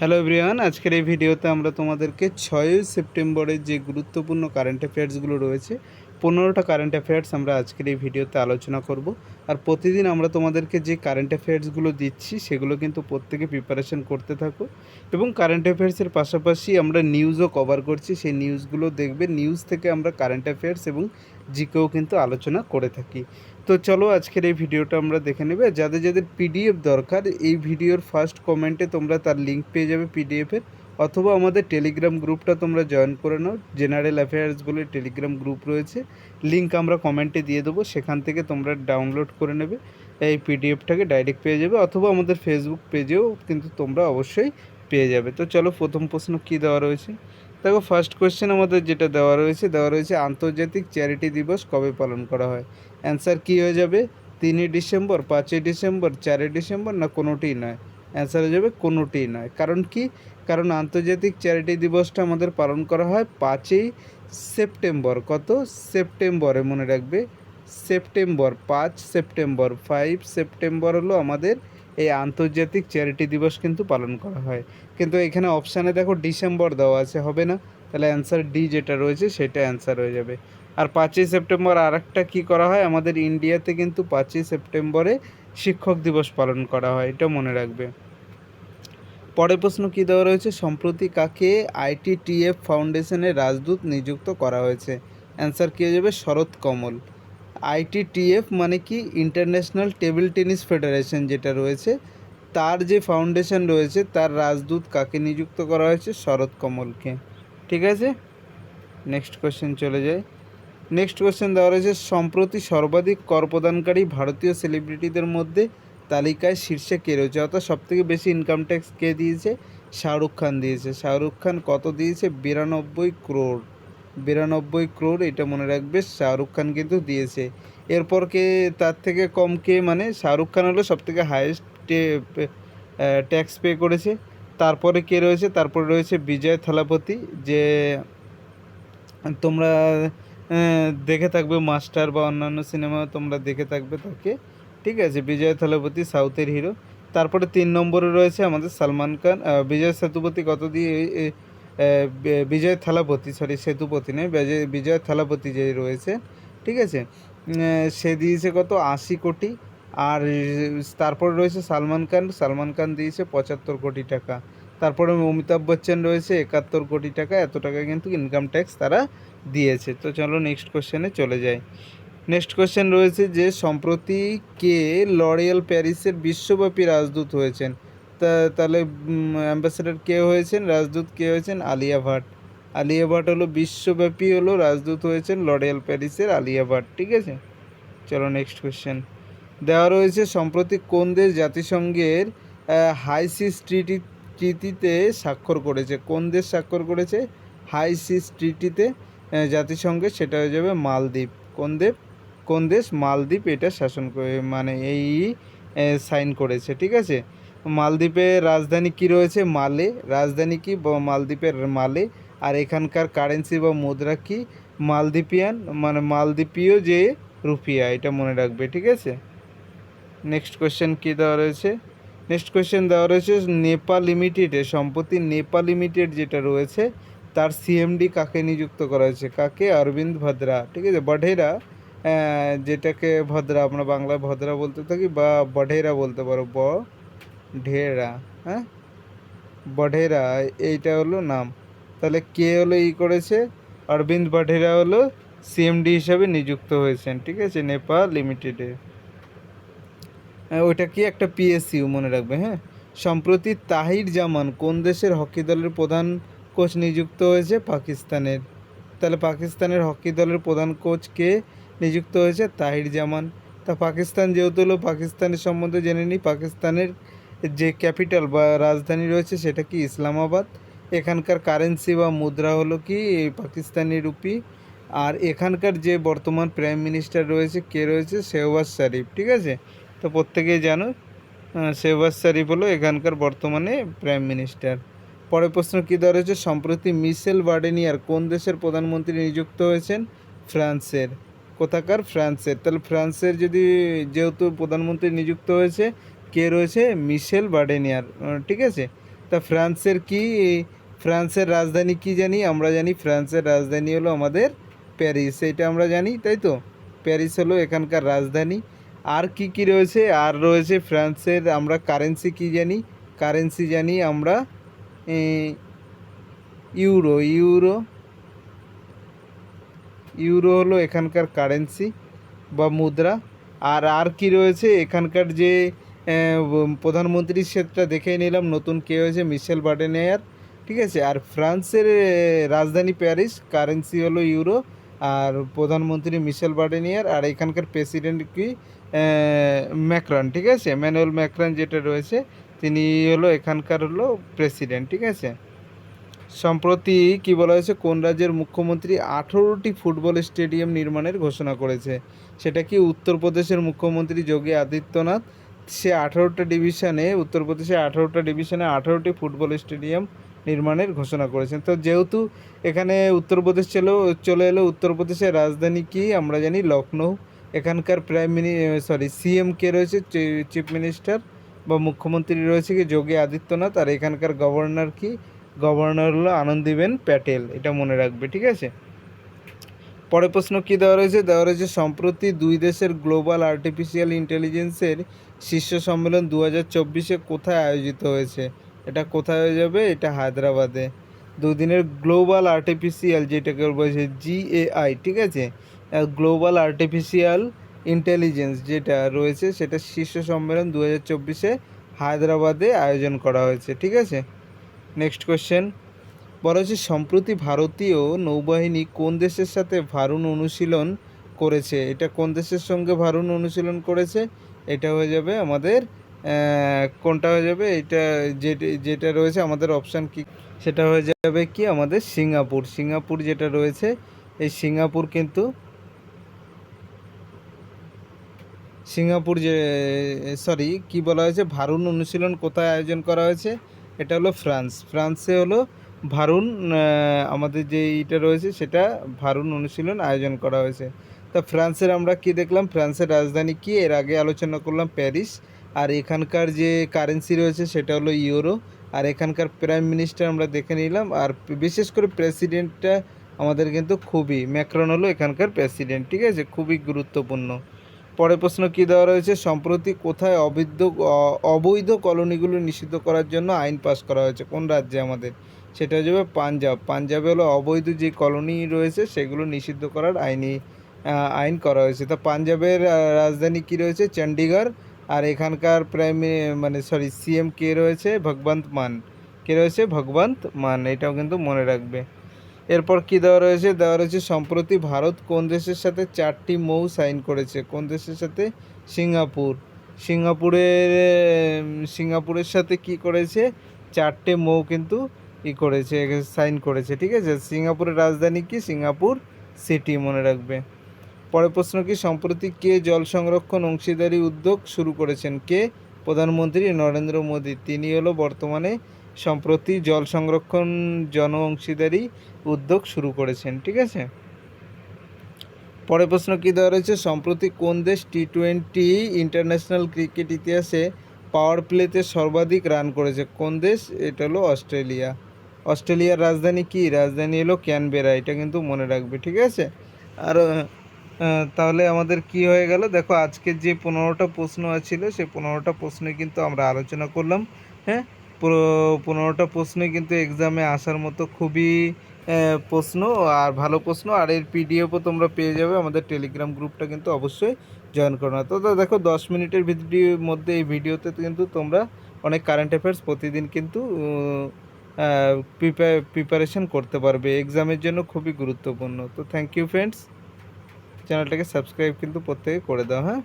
Hello everyone আজকের এই ভিডিওতে আমরা তোমাদেরকে ছয়ই সেপ্টেম্বরের যে গুরুত্বপূর্ণ কারেন্ট অ্যাফেয়ার্সগুলো রয়েছে পনেরোটা কারেন্ট অ্যাফেয়ার্স আমরা আজকের এই ভিডিওতে আলোচনা করব। আর প্রতিদিন আমরা তোমাদেরকে যে কারেন্ট অ্যাফেয়ার্সগুলো দিচ্ছি, সেগুলো কিন্তু প্রত্যেকে প্রিপারেশন করতে থাকো। এবং কারেন্ট অ্যাফেয়ার্সের পাশাপাশি আমরা নিউজও কভার করছি। সেই নিউজগুলো দেখবে। নিউজ থেকে আমরা কারেন্ট অ্যাফেয়ার্স এবং জিকেও কিন্তু আলোচনা করে থাকি। তো চলো আজকের এই ভিডিওটা আমরা দেখে নেবে। যাদের যাদের পিডিএফ দরকার, এই ভিডিওর ফার্স্ট কমেন্টে তোমরা তার লিঙ্ক পেয়ে যাবে পিডিএফের অথবা আমাদের টেলিগ্রাম গ্রুপটা তোমরা জয়েন করে নাও। জেনারেল অ্যাফেয়ার্স বলে টেলিগ্রাম গ্রুপ রয়েছে। লিঙ্ক আমরা কমেন্টে দিয়ে দেবো। সেখান থেকে তোমরা ডাউনলোড করে নেবে। এই পিডিএফটাকে ডাইরেক্ট পেয়ে যাবে। অথবা আমাদের ফেসবুক পেজেও কিন্তু তোমরা অবশ্যই পেয়ে যাবে। তো চলো প্রথম প্রশ্ন কী দেওয়া রয়েছে? দেখো ফার্স্ট কোয়েশ্চেন আমাদের যেটা দেওয়া রয়েছে দেওয়া রয়েছে, আন্তর্জাতিক চ্যারিটি দিবস কবে পালন করা হয়? অ্যান্সার কী হয়ে যাবে? তিনই ডিসেম্বর, পাঁচই ডিসেম্বর, চারই ডিসেম্বর না কোনোটিই নয়? অ্যান্সার হয়ে যাবে কোনোটিই নয়। কারণ কি? কারণ আন্তর্জাতিক চ্যারিটি দিবসটা আমাদের পালন করা হয় পাঁচই সেপ্টেম্বর। কত? সেপ্টেম্বরে মনে রাখবে। সেপ্টেম্বর পাঁচ, সেপ্টেম্বর ফাইভ সেপ্টেম্বর হলো আমাদের এই আন্তর্জাতিক চ্যারিটি দিবস কিন্তু পালন করা হয়। কিন্তু এখানে অপশানে দেখো ডিসেম্বর দেওয়া আছে, হবে না? তাহলে অ্যান্সার ডি যেটা রয়েছে সেটা অ্যান্সার হয়ে যাবে। আর পাঁচই সেপ্টেম্বর আর একটা কী করা হয়? আমাদের ইন্ডিয়াতে কিন্তু পাঁচই সেপ্টেম্বরে শিক্ষক দিবস পালন করা হয় এটা মনে রাখবে। পরের প্রশ্ন কী দেওয়া রয়েছে? সম্প্রতি কাকে আইটিটিএফ ফাউন্ডেশনের রাজদূত নিযুক্ত করা হয়েছে? অ্যান্সার কী হয়ে যাবে? শরৎ কমল। আইটিটিএফ মানে কি? ইন্টারন্যাশনাল টেবিল টেনিস ফেডারেশন যেটা রয়েছে। তার যে ফাউন্ডেশন রয়েছে, তার রাজদূত কাকে নিযুক্ত করা হয়েছে? শরৎ কমলকে। ঠিক আছে? নেক্সট কোয়েশ্চেন চলে যায় নেক্সট কোয়েশ্চেন দেওয়া রয়েছে, সম্প্রতি সর্বাধিক কর প্রদানকারী ভারতীয় সেলিব্রিটিদের মধ্যে তালিকায় শীর্ষে কে রয়েছে? অর্থাৎ সবথেকে বেশি ইনকাম ট্যাক্স কে দিয়েছে? শাহরুখ খান দিয়েছে। শাহরুখ খান কত দিয়েছে? বিরানব্বই ক্রোড় বিরানব্বই ক্রোড় এটা মনে রাখবে, শাহরুখ খান কিন্তু দিয়েছে। এরপর কে, তার থেকে কম কে মানে শাহরুখ খান হলো সবথেকে হায়েস্ট ট্যাক্স পে করেছে। তারপরে কে রয়েছে? তারপরে রয়েছে বিজয় থালাপতি, যে তোমরা দেখে থাকবে, মাস্টার বা অন্যান্য সিনেমা তোমরা দেখে থাকবে তাকে। ঠিক আছে, বিজয় থালাপতি, সাউথের হিরো। তারপরে তিন নম্বরে রয়েছে আমাদের সালমান খান। বিজয় সেতুপতি কত দিয়ে বিজয় থালাপতি সরি সেতুপতি নয়, বিজয় বিজয় থালাপতি যে রয়েছে, ঠিক আছে? সে দিয়েছে কত? আশি কোটি। আর তারপরে রয়েছে সালমান খান। সালমান খান দিয়েছে পঁচাত্তর কোটি টাকা। তারপরে অমিতাভ বচ্চন রয়েছে একাত্তর কোটি টাকা। এত টাকা কিন্তু ইনকাম ট্যাক্স তারা দিয়েছে। তো চলো নেক্সট কোশ্চেনে চলে যাই। নেক্সট কোয়েশ্চেন রয়েছে যে, সম্প্রতি কে লরিয়াল প্যারিসের বিশ্বব্যাপী রাজদূত হয়েছেন? তা, তাহলে অ্যাম্বাসেডার কে হয়েছেন? রাজদূত কে হয়েছেন? আলিয়া ভাট আলিয়া ভাট হলো, বিশ্বব্যাপী হলো, রাজদূত হয়েছেন লরিয়াল প্যারিসের আলিয়া ভাট ঠিক আছে? চলো নেক্সট কোশ্চেন দেওয়া রয়েছে, সম্প্রতি কোন দেশ জাতিসংঘের হাই সিস ট্রিটি, ট্রিটিতে স্বাক্ষর করেছে? কোন দেশ স্বাক্ষর করেছে? হাই সিস ট্রিটিতে জাতিসংঘে, সেটা হয়ে যাবে মালদ্বীপ। কোন দেব? কোন দেশ? মালদ্বীপ এটা শাসন করে মানে এই সাইন করেছে, ঠিক আছে? মালদ্বীপের রাজধানী কি রয়েছে? মালে। রাজধানী কি? মালদ্বীপের মালে। আর এখানকার কারেন্সি বা মুদ্রা কি? মালদ্বীপিয়ান মানে মালদ্বীপীয় যে রুপিয়া, এটা মনে রাখবে, ঠিক আছে? নেক্সট কোয়েশ্চেন কী দেওয়া রয়েছে? নেক্সট কোয়েশ্চেন দেওয়া রয়েছে, নেপাল লিমিটেডে সম্প্রতি নেপাল লিমিটেড যেটা রয়েছে, তার সিএমডি কাকে নিযুক্ত করা হয়েছে? কাকে? অরবিন্দ ভদ্রা, ঠিক আছে? বঢেরা যেটাকে ভদ্রা, আমরা বাংলায় ভদ্রা বলতে থাকি বা বঢেরা বলতে পারো, ব, ঢেরা হ্যাঁ? বঢেরা, এইটা হলো নাম। তাহলে কে হলো ই করেছে? অরবিন্দ বঢেরা হলো সিএমডি হিসাবে নিযুক্ত হয়েছেন, ঠিক আছে? নেপাল লিমিটেডে ওইটা কি একটা পিএসইউ, মনে রাখবে হ্যাঁ? সম্প্রতি তাহির জামান কোন দেশের হকি দলের প্রধান কোচ নিযুক্ত হয়েছে? পাকিস্তানের। তাহলে পাকিস্তানের হকি দলের প্রধান কোচ কে? নিযুক্ত হয়েছে তাহির জামান। তা পাকিস্তান যেহেতু হলো, পাকিস্তানের সম্বন্ধে জেনে নিই, পাকিস্তানের যে ক্যাপিটাল বা রাজধানী রয়েছে সেটা কি ইসলামাবাদ? এখানকার কারেন্সি বা মুদ্রা হলো কি পাকিস্তানি রুপি? আর এখানকার যে বর্তমান প্রাইম মিনিস্টার রয়েছে, কে রয়েছে? শেহবাজ শরীফ, ঠিক আছে? তো প্রত্যেকেই জানো শেহবাজ শরীফ হলো এখানকার বর্তমানে প্রাইম মিনিস্টার। পরের প্রশ্ন কী দেওয়া রয়েছে? সম্প্রতি মিশেল বার্ডেনিয়ার কোন দেশের প্রধানমন্ত্রী নিযুক্ত হয়েছেন? ফ্রান্সের। কোথাকার? ফ্রান্সের। তাহলে ফ্রান্সের যদি যেহেতু প্রধানমন্ত্রী নিযুক্ত হয়েছে, কে রয়েছে? মিশেল বার্ডেনিয়ার। ঠিক আছে? তা ফ্রান্সের কি, ফ্রান্সের রাজধানী কি জানি? আমরা জানি ফ্রান্সের রাজধানী হলো আমাদের প্যারিস। এটা আমরা জানি, তাই তো? প্যারিস হলো এখানকার রাজধানী। আর কি কি রয়েছে? আর রয়েছে ফ্রান্সের আমরা কারেন্সি কি জানি? কারেন্সি জানি আমরা ইউরো। ইউরো ইউরো হলো এখানকার কারেন্সি বা মুদ্রা। আর আর কি রয়েছে? এখানকার যে প্রধানমন্ত্রী সেটা দেখে নিলাম। নতুন কে হয়েছে? মিশেল বার্ডেনেয়ার ঠিক আছে? আর ফ্রান্সের রাজধানী প্যারিস কারেন্সি হলো ইউরো। আর প্রধানমন্ত্রী মিশেল বার্ডেনিয়ার আর এখানকার প্রেসিডেন্ট কি? ম্যাক্রন। ঠিক আছে? ম্যানুয়েল ম্যাক্রন যেটা রয়েছে, তিনি হলো এখানকার হলো প্রেসিডেন্ট ঠিক আছে? সম্প্রতি, কি বলা হয়েছে, কোন রাজ্যের মুখ্যমন্ত্রী আঠেরোটি ফুটবল স্টেডিয়াম নির্মাণের ঘোষণা করেছে? সেটা কি উত্তরপ্রদেশের মুখ্যমন্ত্রী যোগী আদিত্যনাথ? সে আঠারোটা ডিভিশনে, উত্তরপ্রদেশে আঠারোটা ডিভিশনে আঠারোটি ফুটবল স্টেডিয়াম নির্মাণের ঘোষণা করেছেন। তো যেহেতু এখানে উত্তরপ্রদেশ চলেও চলে এলো, উত্তরপ্রদেশের রাজধানী কি? আমরা জানি লখনৌ এখানকার প্রাইম মিনি সরি, সিএম কে রয়েছে? চিফ মিনিস্টার বা মুখ্যমন্ত্রী রয়েছে কি? যোগী আদিত্যনাথ। আর এখানকার গভর্নর কি? গভর্নর হলো আনন্দীবেন প্যাটেল, এটা মনে রাখবে, ঠিক আছে? পরের প্রশ্ন কি দেওয়া রয়েছে? দেওয়া রয়েছে, সম্প্রতি দুই দেশের গ্লোবাল আর্টিফিশিয়াল ইন্টেলিজেন্সের শীর্ষ সম্মেলন দু হাজার চব্বিশে কোথায় আয়োজিত হয়েছে? এটা কোথায় হয়ে যাবে? এটা হায়দ্রাবাদে। দুদিনের গ্লোবাল আর্টিফিশিয়াল, যেটাকে বলছে জিএআই ঠিক আছে? গ্লোবাল আর্টিফিশিয়াল ইন্টেলিজেন্স যেটা রয়েছে, সেটা শীর্ষ সম্মেলন দু হাজার চব্বিশে হায়দ্রাবাদে আয়োজন করা হয়েছে, ঠিক আছে? নেক্সট কোশ্চেন বলা হচ্ছে সম্প্রতি ভারতীয় নৌবাহিনী কোন দেশের সাথে ভারুণ অনুশীলন করেছে? এটা কোন দেশের সঙ্গে ভারুণ অনুশীলন করেছে? এটা হয়ে যাবে আমাদের কোনটা হয়ে যাবে? এটা যেটা যেটা রয়েছে আমাদের অপশান কি? সেটা হয়ে যাবে কি? আমাদের সিঙ্গাপুর। সিঙ্গাপুর যেটা রয়েছে, এই সিঙ্গাপুর কিন্তু, সিঙ্গাপুর যে সরি কি বলা হয়েছে? ভারুণ অনুশীলন কোথায় আয়োজন করা হয়েছে? এটা হলো ফ্রান্স। ফ্রান্সে হলো আহ, আমাদের যে ইটা রয়েছে সেটা ভারুণ অনুশীলন আয়োজন করা হয়েছে। তা ফ্রান্সের আমরা কি দেখলাম? ফ্রান্সের রাজধানী কি? এর আগে আলোচনা করলাম প্যারিস। আর এখানকার যে কারেন্সি রয়েছে সেটা হলো ইউরো। আর এখানকার প্রাইম মিনিস্টার আমরা দেখে নিলাম। আর বিশেষ করে প্রেসিডেন্টটা আমাদের কিন্তু খুবই ম্যাক্রন হলো এখানকার প্রেসিডেন্ট ঠিক আছে? খুবই গুরুত্বপূর্ণ। পরের প্রশ্ন কি দেওয়া রয়েছে? সম্প্রতি কোথায় অবৈধ অবৈধ কলোনিগুলো নিষিদ্ধ করার জন্য আইন পাস করা হয়েছে? কোন রাজ্যে আমাদের? সেটা হয়ে যাবে পাঞ্জাব। পাঞ্জাবে হলো অবৈধ যে কলোনি রয়েছে, সেগুলো নিষিদ্ধ করার আইনি আইন করা হয়েছে। তা পাঞ্জাবের রাজধানী কি রয়েছে? চণ্ডীগড় আর এখানকার প্রাইম মানে সরি, সিএম কে রয়েছে? ভগবন্ত মান। কে রয়েছে? ভগবন্ত মান। এটাও কিন্তু মনে রাখবে। এরপর কি দেওয়া রয়েছে? দেওয়া রয়েছে, সম্প্রতি ভারত কোন দেশের সাথে চারটি মৌ সাইন করেছে? কোন দেশের সাথে? সিঙ্গাপুর। সিঙ্গাপুরের সিঙ্গাপুরের সাথে কি করেছে? চারটে মৌ কিন্তু ই করেছে, সাইন করেছে, ঠিক আছে? সিঙ্গাপুরের রাজধানী কি? সিঙ্গাপুর সিটি, মনে রাখবে। পরের প্রশ্ন কি, সম্প্রতি কে জল সংরক্ষণ অংশীদারি উদ্যোগ শুরু করেছেন? কে? প্রধানমন্ত্রী নরেন্দ্র মোদী। তিনি হলো বর্তমানে সম্প্রতি জল সংরক্ষণ জন অংশীদারি উদ্যোগ শুরু করেছেন, ঠিক আছে? পরের প্রশ্ন কি দেওয়া রয়েছে? সম্প্রতি কোন দেশ টি টোয়েন্টি ইন্টারন্যাশনাল ক্রিকেট ইতিহাসে পাওয়ার প্লেতে সর্বাধিক রান করেছে? কোন দেশ? এটা হলো অস্ট্রেলিয়া। অস্ট্রেলিয়ার রাজধানী কি? রাজধানী হলো ক্যানবেরা, এটা কিন্তু মনে রাখবে, ঠিক আছে? আর তাহলে আমাদের কি হয়ে গেল? দেখো আজকের যে পনেরোটা প্রশ্ন ছিল সেই পনেরোটা প্রশ্নে কিন্তু আমরা আলোচনা করলাম হ্যাঁ? পুরো পনেরোটা প্রশ্নই কিন্তু এক্সামে আসার মতো খুবই প্রশ্ন আর ভালো প্রশ্ন। আর এর পিডিএফও তোমরা পেয়ে যাবে। আমাদের টেলিগ্রাম গ্রুপটা কিন্তু অবশ্যই জয়েন করো না। তো দেখো, দশ মিনিটের ভিডিওর মধ্যে এই ভিডিওতে কিন্তু তোমরা অনেক কারেন্ট অ্যাফেয়ার্স প্রতিদিন কিন্তু প্রিপারেশন করতে পারবে। এক্সামের জন্য খুবই গুরুত্বপূর্ণ। তো থ্যাংক ইউ ফ্রেন্ডস চ্যানেলটাকে সাবস্ক্রাইব কিন্তু প্রত্যেকে করে দাও হ্যাঁ?